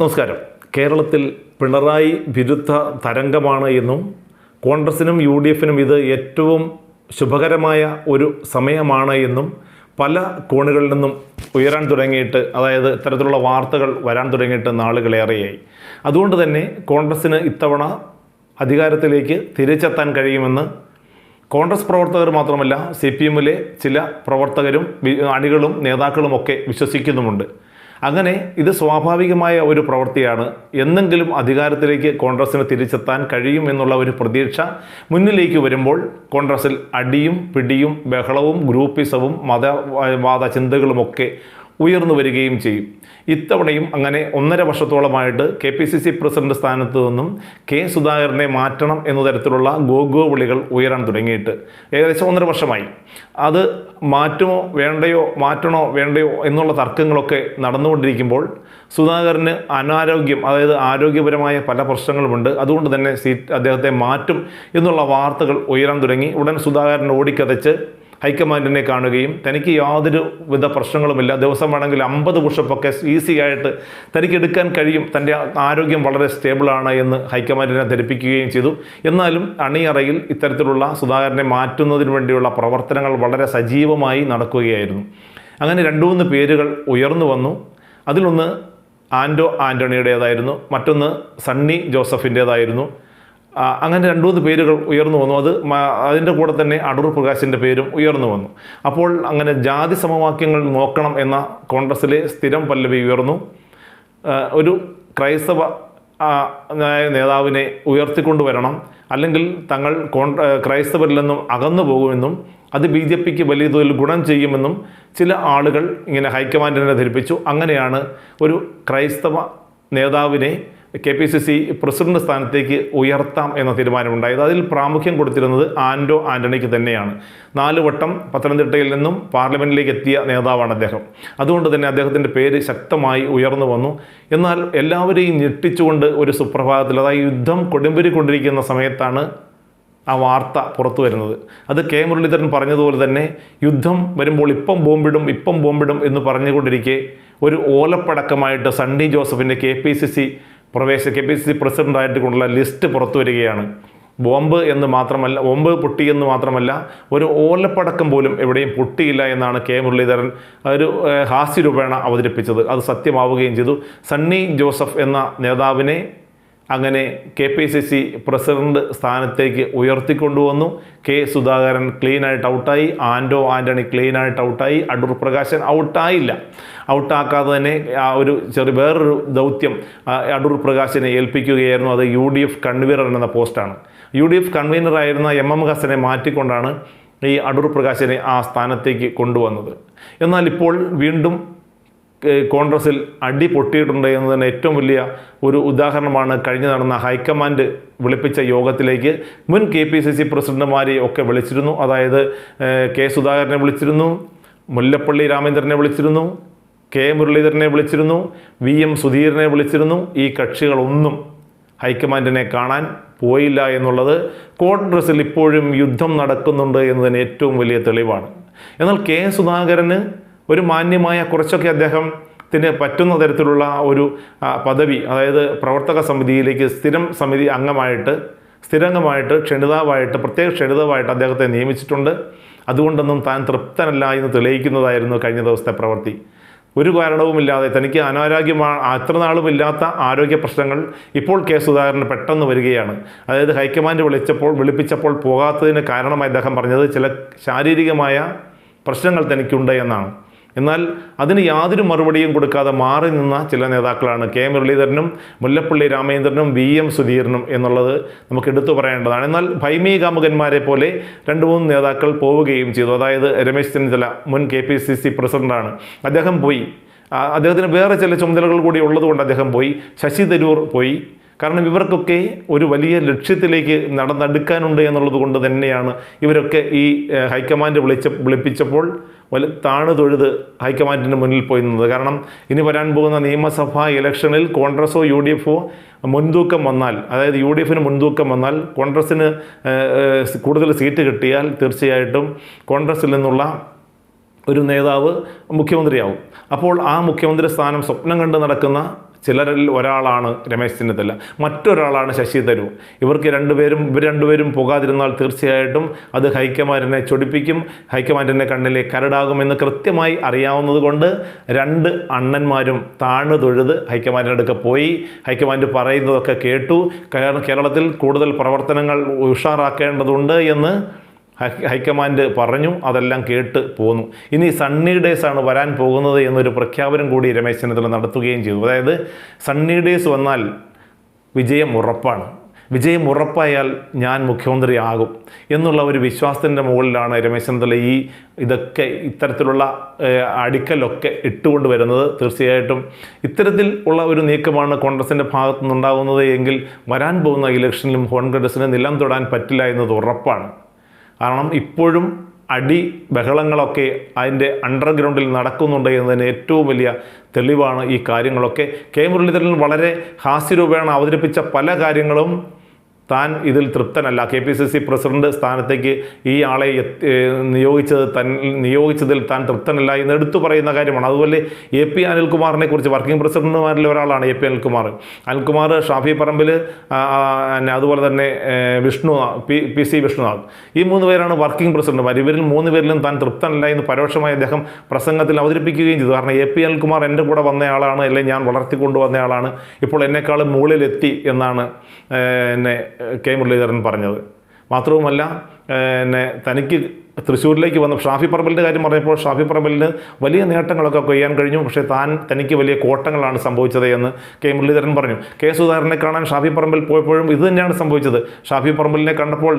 നമസ്കാരം. കേരളത്തിൽ പിണറായി വിരുദ്ധ തരംഗമാണ് എന്നും കോൺഗ്രസിനും യു ഡി എഫിനും ഇത് ഏറ്റവും ശുഭകരമായ ഒരു സമയമാണ് എന്നും പല കോണുകളിൽ നിന്നും ഉയരാൻ തുടങ്ങിയിട്ട് അതായത് ഇത്തരത്തിലുള്ള വാർത്തകൾ വരാൻ തുടങ്ങിയിട്ട് നാളുകളേറെയായി അതുകൊണ്ട് തന്നെ കോൺഗ്രസ്സിന് ഇത്തവണ അധികാരത്തിലേക്ക് തിരിച്ചെത്താൻ കഴിയുമെന്ന് കോൺഗ്രസ് പ്രവർത്തകർ മാത്രമല്ല സി പി എമ്മിലെ ചില പ്രവർത്തകരും അണികളും നേതാക്കളുമൊക്കെ വിശ്വസിക്കുന്നുമുണ്ട്. അങ്ങനെ ഇത് സ്വാഭാവികമായ ഒരു പ്രവൃത്തിയാണ്. എന്നെങ്കിലും അധികാരത്തിലേക്ക് കോൺഗ്രസ്സിന് തിരിച്ചെത്താൻ കഴിയും എന്നുള്ള ഒരു പ്രതീക്ഷ മുന്നിലേക്ക് വരുമ്പോൾ കോൺഗ്രസിൽ അടിയും പിടിയും ബഹളവും ഗ്രൂപ്പിസവും മതവാദ ചിന്തകളുമൊക്കെ ഉയർന്നു വരികയും ചെയ്യും. ഇത്തവണയും അങ്ങനെ ഒന്നര വർഷത്തോളമായിട്ട് K P C C president സ്ഥാനത്ത് നിന്നും കെ സുധാകരനെ മാറ്റണം എന്ന തരത്തിലുള്ള ഗോഗോ വിളികൾ ഉയരാൻ തുടങ്ങിയിട്ട്. ഏകദേശം ഒന്നര വർഷമായി. അത് മാറ്റുമോ വേണ്ടയോ മാറ്റണോ വേണ്ടയോ എന്നുള്ള തർക്കങ്ങളൊക്കെ നടന്നുകൊണ്ടിരിക്കുമ്പോൾ സുധാകരന് അനാരോഗ്യം അതായത് ആരോഗ്യപരമായ പല പ്രശ്നങ്ങളുമുണ്ട്. അതുകൊണ്ട് തന്നെ സീറ്റ് അദ്ദേഹത്തെ മാറ്റും എന്നുള്ള വാർത്തകൾ ഉയരാൻ തുടങ്ങി. ഉടൻ സുധാകരൻ ഓടിക്കതച്ച് ഹൈക്കമാൻഡിനെ കാണുകയും തനിക്ക് യാതൊരു വിധ പ്രശ്നങ്ങളുമില്ല. ദിവസം വേണമെങ്കിൽ അമ്പത് പുഷപ്പൊക്കെ ഈസി ആയിട്ട് തനിക്ക് എടുക്കാൻ കഴിയും. തന്റെ ആരോഗ്യം വളരെ സ്റ്റേബിളാണ് എന്ന് ഹൈക്കമാൻഡിനെ ധരിപ്പിക്കുകയും ചെയ്തു. എന്നാലും അണിയറയിൽ ഇത്തരത്തിലുള്ള സുധാകരനെ മാറ്റുന്നതിന് വേണ്ടിയുള്ള പ്രവർത്തനങ്ങൾ വളരെ സജീവമായി നടക്കുകയായിരുന്നു. അങ്ങനെ രണ്ടു മൂന്ന് പേരുകൾ ഉയർന്നു വന്നു. അതിലൊന്ന് ആൻഡോ ആന്റണിയുടേതായിരുന്നു മറ്റൊന്ന് സണ്ണി ജോസഫിന്റേതായിരുന്നു. അങ്ങനെ രണ്ടു മൂന്ന് പേരുകൾ ഉയർന്നു വന്നു. അത് അതിന്റെ കൂടെ തന്നെ അടൂർ പ്രകാശിന്റെ പേരും ഉയർന്നു വന്നു. അപ്പോൾ അങ്ങനെ ജാതി സമവാക്യങ്ങൾ നോക്കണം എന്ന കോൺഗ്രസ്സിലെ സ്ഥിരം പല്ലവി ഉയർന്നു. ഒരു ക്രൈസ്തവ നേതാവിനെ ഉയർത്തിക്കൊണ്ടുവരണം അല്ലെങ്കിൽ തങ്ങൾ കോൺ ക്രൈസ്തവരിൽ നിന്നും അകന്നു പോകുമെന്നും അത് ബി ജെ പിക്ക് വലിയ തോതിൽ ഗുണം ചെയ്യുമെന്നും ചില ആളുകൾ ഇങ്ങനെ ഹൈക്കമാൻഡിനെ ധരിപ്പിച്ചു. അങ്ങനെയാണ് ഒരു ക്രൈസ്തവ നേതാവിനെ K P C C president സ്ഥാനത്തേക്ക് ഉയർത്താം എന്ന തീരുമാനമുണ്ടായത്. അതിൽ പ്രാമുഖ്യം കൊടുത്തിരുന്നത് ആൻഡോ ആന്റണിക്ക് തന്നെയാണ്. നാല് വട്ടം പത്തനംതിട്ടയിൽ നിന്നും പാർലമെന്റിലേക്ക് എത്തിയ നേതാവാണ് അദ്ദേഹം. അതുകൊണ്ട് തന്നെ അദ്ദേഹത്തിന്റെ പേര് ശക്തമായി ഉയർന്നു വന്നു. എന്നാൽ എല്ലാവരെയും ഞെട്ടിച്ചുകൊണ്ട് ഒരു സുപ്രഭാതത്തിൽ അതായത് യുദ്ധം കൊടുമ്പിരി കൊണ്ടിരിക്കുന്ന സമയത്താണ് ആ വാർത്ത പുറത്തു വരുന്നത്. അത് കെ മുരളീധരൻ പറഞ്ഞതുപോലെ തന്നെ യുദ്ധം വരുമ്പോൾ ഇപ്പം ബോംബിടും ഇപ്പം ബോംബിടും എന്ന് പറഞ്ഞുകൊണ്ടിരിക്കെ ഒരു ഓലപ്പടക്കമായിട്ട് സണ്ണി ജോസഫിന്റെ കെ പി സി സി പ്രവേശ കെ പി സി സി കൊണ്ടുള്ള ലിസ്റ്റ് പുറത്തു വരികയാണ്. ബോംബ് എന്ന് മാത്രമല്ല ബോംബ് പൊട്ടിയെന്ന് മാത്രമല്ല ഒരു ഓലപ്പടക്കം പോലും എവിടെയും പൊട്ടിയില്ല എന്നാണ് കെ. മുരളീധരൻ ഒരു ഹാസ്യ ഹാസ്യരൂപേണ അവതരിപ്പിച്ചത്. അത് സത്യമാവുകയും ചെയ്തു. സണ്ണി ജോസഫ് എന്ന നേതാവിനെ അങ്ങനെ K P C C president സ്ഥാനത്തേക്ക് ഉയർത്തിക്കൊണ്ടുവന്നു. കെ. സുധാകരൻ ക്ലീനായിട്ട് ഔട്ടായി ആൻഡോ ആന്റണി ക്ലീനായിട്ട് ഔട്ടായി അടൂർ പ്രകാശൻ ഔട്ടായില്ല ഔട്ടാക്കാതെ തന്നെ ആ ഒരു ചെറിയ വേറൊരു ദൗത്യം അടൂർ പ്രകാശിനെ ഏൽപ്പിക്കുകയായിരുന്നു. അത് യു ഡി എഫ് കൺവീനർ എന്ന പോസ്റ്റാണ്. യു ഡി എഫ് കൺവീനറായിരുന്ന എം എം ഹസനെ മാറ്റിക്കൊണ്ടാണ് ഈ അടൂർ പ്രകാശിനെ ആ സ്ഥാനത്തേക്ക് കൊണ്ടുവന്നത്. എന്നാൽ ഇപ്പോൾ വീണ്ടും കോൺഗ്രസിൽ അടി പൊട്ടിയിട്ടുണ്ട് എന്നതിന് ഏറ്റവും വലിയ ഒരു ഉദാഹരണമാണ് കഴിഞ്ഞു നടന്ന ഹൈക്കമാൻഡ് വിളിപ്പിച്ച യോഗത്തിലേക്ക് മുൻ കെ പി സി സി പ്രസിഡന്റുമാരെ ഒക്കെ വിളിച്ചിരുന്നു. അതായത് കെ സുധാകരനെ വിളിച്ചിരുന്നു മുല്ലപ്പള്ളി രാമേന്ദ്രനെ വിളിച്ചിരുന്നു കെ മുരളീധരനെ വിളിച്ചിരുന്നു വി എം സുധീരനെ വിളിച്ചിരുന്നു. ഈ കക്ഷികളൊന്നും ഹൈക്കമാൻഡിനെ കാണാൻ പോയില്ല എന്നുള്ളത് കോൺഗ്രസിൽ ഇപ്പോഴും യുദ്ധം നടക്കുന്നുണ്ട് എന്നതിന് ഏറ്റവും വലിയ തെളിവാണ്. എന്നാൽ കെ സുധാകരന് ഒരു മാന്യമായ കുറച്ചൊക്കെ അദ്ദേഹത്തിന് പറ്റുന്ന തരത്തിലുള്ള ഒരു പദവി അതായത് പ്രവർത്തക സമിതിയിലേക്ക് സ്ഥിരം സമിതി അംഗമായിട്ട് സ്ഥിരംഗമായിട്ട് ക്ഷണിതാവായിട്ട് പ്രത്യേക ക്ഷണിതാവായിട്ട് അദ്ദേഹത്തെ നിയമിച്ചിട്ടുണ്ട്. അതുകൊണ്ടൊന്നും താൻ തൃപ്തനല്ല എന്ന് തെളിയിക്കുന്നതായിരുന്നു കഴിഞ്ഞ ദിവസത്തെ പ്രവൃത്തി. ഒരു കാരണവുമില്ലാതെ തനിക്ക് അനാരോഗ്യമാണ് അത്ര നാളുമില്ലാത്ത ആരോഗ്യ പ്രശ്നങ്ങൾ ഇപ്പോൾ കെ സുധാകരന് പെട്ടെന്ന് വരികയാണ്. അതായത് ഹൈക്കമാൻഡ് വിളിച്ചപ്പോൾ വിളിപ്പിച്ചപ്പോൾ പോകാത്തതിന് കാരണമായി അദ്ദേഹം പറഞ്ഞത് ചില ശാരീരികമായ പ്രശ്നങ്ങൾ തനിക്കുണ്ട് എന്നാണ്. എന്നാൽ അതിന് യാതൊരു മറുപടിയും കൊടുക്കാതെ മാറി നിന്ന ചില നേതാക്കളാണ് കെ മുരളീധരനും മുല്ലപ്പള്ളി രാമചന്ദ്രനും വി എം സുധീരനും എന്നുള്ളത് നമുക്ക് എടുത്തു പറയേണ്ടതാണ്. എന്നാൽ ഭൈമി കാമുകന്മാരെ പോലെ രണ്ട് മൂന്ന് നേതാക്കൾ പോവുകയും ചെയ്തു. അതായത് രമേശ് ചെന്നിത്തല മുൻ കെ പി സി സി പ്രസിഡന്റാണ്. അദ്ദേഹം പോയി. അദ്ദേഹത്തിന് വേറെ ചില ചുമതലകൾ കൂടി ഉള്ളതുകൊണ്ട് അദ്ദേഹം പോയി. ശശി തരൂർ പോയി. കാരണം ഇവർക്കൊക്കെ ഒരു വലിയ ലക്ഷ്യത്തിലേക്ക് നടന്നെടുക്കാനുണ്ട് എന്നുള്ളത് കൊണ്ട് തന്നെയാണ് ഇവരൊക്കെ ഈ ഹൈക്കമാൻഡ് വിളിച്ച വിളിപ്പിച്ചപ്പോൾ വല താണു തൊഴുത് ഹൈക്കമാൻഡിന് മുന്നിൽ പോയി നിന്നത്. കാരണം ഇനി വരാൻ പോകുന്ന നിയമസഭാ ഇലക്ഷനിൽ കോൺഗ്രസോ യു ഡി എഫോ മുൻതൂക്കം വന്നാൽ അതായത് യു ഡി എഫിന് മുൻതൂക്കം വന്നാൽ കോൺഗ്രസ്സിന് കൂടുതൽ സീറ്റ് കിട്ടിയാൽ തീർച്ചയായിട്ടും കോൺഗ്രസ്സിൽ നിന്നുള്ള ഒരു നേതാവ് മുഖ്യമന്ത്രിയാവും. അപ്പോൾ ആ മുഖ്യമന്ത്രി സ്ഥാനം സ്വപ്നം കണ്ട് നടക്കുന്ന ചിലരിൽ ഒരാളാണ് രമേശ് ചെന്നിത്തല. മറ്റൊരാളാണ് ശശി തരൂർ. ഇവർക്ക് രണ്ടുപേരും ഇവർ രണ്ടുപേരും പോകാതിരുന്നാൽ തീർച്ചയായിട്ടും അത് ഹൈക്കമാൻഡിനെ ചൊടിപ്പിക്കും ഹൈക്കമാൻഡിന്റെ കണ്ണിലെ കരടാകുമെന്ന് കൃത്യമായി അറിയാവുന്നത് കൊണ്ട് രണ്ട് അണ്ണന്മാരും താണു തൊഴുത് ഹൈക്കമാൻഡിന്റെ അടുക്ക പോയി. ഹൈക്കമാൻഡ് പറയുന്നതൊക്കെ കേട്ടു. കേരളത്തിൽ കൂടുതൽ പ്രവർത്തനങ്ങൾ ഉഷാറാക്കേണ്ടതുണ്ട് എന്ന് ഹൈക്കമാൻഡ് പറഞ്ഞു അതെല്ലാം കേട്ട് പോന്നു. ഇനി സണ്ണി ഡേയ്സ് ആണ് വരാൻ പോകുന്നത് എന്നൊരു പ്രഖ്യാപനം കൂടി രമേശ് ചെന്നിത്തല നടത്തുകയും ചെയ്തു. അതായത് സണ്ണി ഡേയ്സ് വന്നാൽ വിജയം ഉറപ്പാണ്. വിജയം ഉറപ്പായാൽ ഞാൻ മുഖ്യമന്ത്രിയാകും എന്നുള്ള ഒരു വിശ്വാസത്തിന്റെ മുകളിലാണ് രമേശ് ചെന്നിത്തല ഈ ഇതൊക്കെ ഇത്തരത്തിലുള്ള അടിക്കലൊക്കെ ഇട്ടുകൊണ്ട് വരുന്നത്. തീർച്ചയായിട്ടും ഇത്തരത്തിൽ ഉള്ള ഒരു നീക്കമാണ് കോൺഗ്രസിന്റെ ഭാഗത്തു നിന്നുണ്ടാകുന്നത് എങ്കിൽ വരാൻ പോകുന്ന ഇലക്ഷനിലും കോൺഗ്രസിന് നിലം തൊടാൻ പറ്റില്ല എന്നത് ഉറപ്പാണ്. കാരണം ഇപ്പോഴും അടി ബഹളങ്ങളൊക്കെ അതിന്റെ അണ്ടർഗ്രൗണ്ടിൽ നടക്കുന്നുണ്ട് എന്നതിന് ഏറ്റവും വലിയ തെളിവാണ് ഈ കാര്യങ്ങളൊക്കെ. കെ മുരളീധരൻ വളരെ ഹാസ്യരൂപേണ അവതരിപ്പിച്ച പല കാര്യങ്ങളും താൻ ഇതിൽ തൃപ്തനല്ല. K P C C president സ്ഥാനത്തേക്ക് ഈ ആളെ നിയോഗിച്ചത് തൻ നിയോഗിച്ചതിൽ താൻ തൃപ്തനല്ല എന്ന് എടുത്തു പറയുന്ന കാര്യമാണ്. അതുപോലെ എ പി അനിൽകുമാറിനെ കുറിച്ച് വർക്കിംഗ് പ്രസിഡന്റുമാരിൽ ഒരാളാണ് എ പി അനിൽകുമാർ. അനിൽകുമാർ ഷാഫി പറമ്പിൽ അതുപോലെ തന്നെ വിഷ്ണു പി സി വിഷ്ണുനാഥ്. ഈ മൂന്ന് പേരാണ് വർക്കിംഗ് പ്രസിഡന്റുമാർ. ഇവരിൽ മൂന്ന് പേരിലും താൻ തൃപ്തനല്ല എന്ന് പരോക്ഷമായി അദ്ദേഹം പ്രസംഗത്തിൽ അവതരിപ്പിക്കുകയും ചെയ്തു. കാരണം എ പി അനിൽകുമാർ എന്റെ കൂടെ വന്നയാളാണ് അല്ലെങ്കിൽ ഞാൻ വളർത്തിക്കൊണ്ടുവന്നയാളാണ് ഇപ്പോൾ എന്നെക്കാളും മുകളിലെത്തി എന്നാണ് എന്നെ കെ മുരളീധരൻ പറഞ്ഞത്. മാത്രവുമല്ല എന്നെ തനിക്ക് തൃശ്ശൂരിലേക്ക് വന്ന ഷാഫി പറമ്പലിന്റെ കാര്യം പറഞ്ഞപ്പോൾ ഷാഫി പറമ്പലിന് വലിയ നേട്ടങ്ങളൊക്കെ കൊയ്യാൻ കഴിഞ്ഞു. പക്ഷേ താൻ തനിക്ക് വലിയ കോട്ടങ്ങളാണ് സംഭവിച്ചത് എന്ന് കെ മുരളീധരൻ പറഞ്ഞു. കെ സുധാകരനെ കാണാൻ ഷാഫി പറമ്പിൽ പോയപ്പോഴും ഇത് തന്നെയാണ് സംഭവിച്ചത്. ഷാഫി പറമ്പലിനെ കണ്ടപ്പോൾ